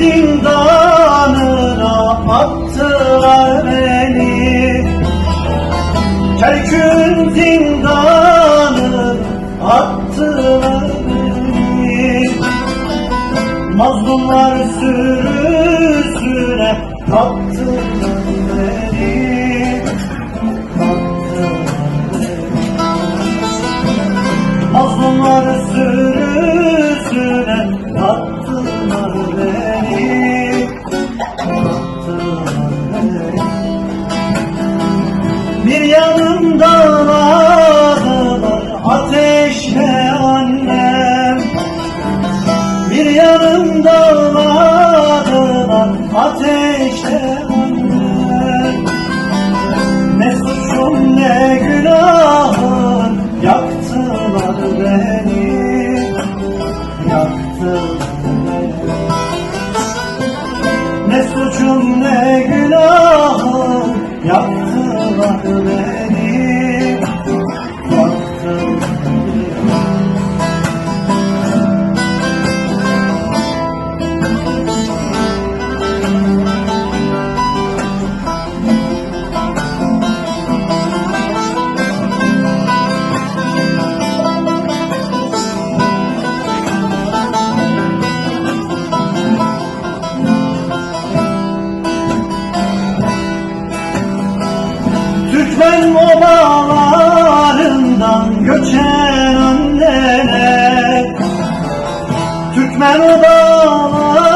zindanına attılar beni. Terkün zindanına attılar beni. Mazlumlar sürüsüne kattılar ağladılar ateşle annem Ne suçum ne günahım? Yaktılar beni Yaktılar beni. Ne suçum ne günahım? Yaktılar beni Türkmen obalarından göçen anneler. Türkmen obalarından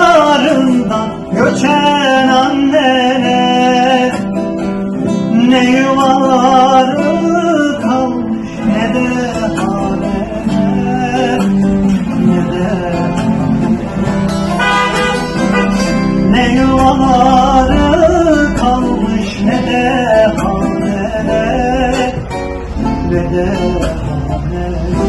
göçen anneler. Ne yuvaları derhane